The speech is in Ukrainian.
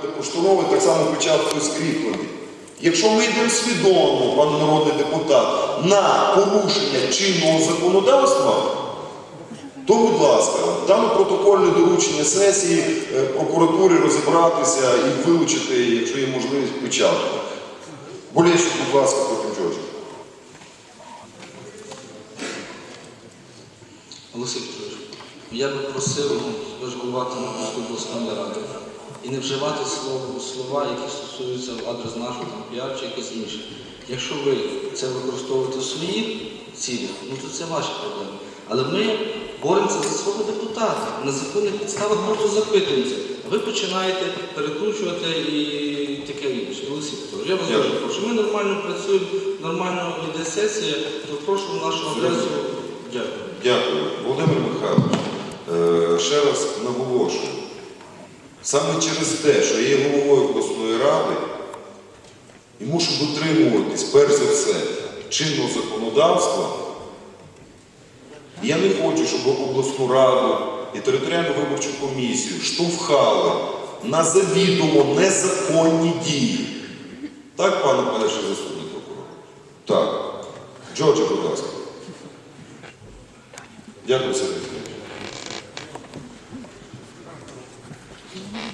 постанови так само печаткою скріплені. Якщо ми йдемо свідомо, пан народний депутат, на порушення чинного законодавства, то, будь ласка, дане протокольне доручення сесії е, прокуратурі розібратися і вилучити, якщо є можливість, печатку. Болєщик, будь ласка, потім Джордж. Олексій Петрович, я би просив голова Тернопільської обласної ради і не вживати слово, слова, які стосуються в адрес нашого там, піар чи якось інше. Якщо ви це використовуєте в своїх цілях, ну то це ваші проблеми. Але ми боремося за свого депутата. На законних підставах просто запитуємося. А ви починаєте перекручувати і таке інше. Олексій Петрович, я вас дуже прошу. Ми нормально працюємо, нормально йде сесія, то прошу нашу адресу. Дякую. Дякую. Володимир Михайлович, е, ще раз наголошую. Саме через те, що я є головою обласної ради і мушу дотримуватись, перш за все, чинного законодавства, я не хочу, щоб обласну раду і територіальну виборчу комісію штовхали на завідомо незаконні дії. Так, пане перший заступник прокурора? Так. Джорджа, будь ласка. Дякую, Сергій. Mm-hmm.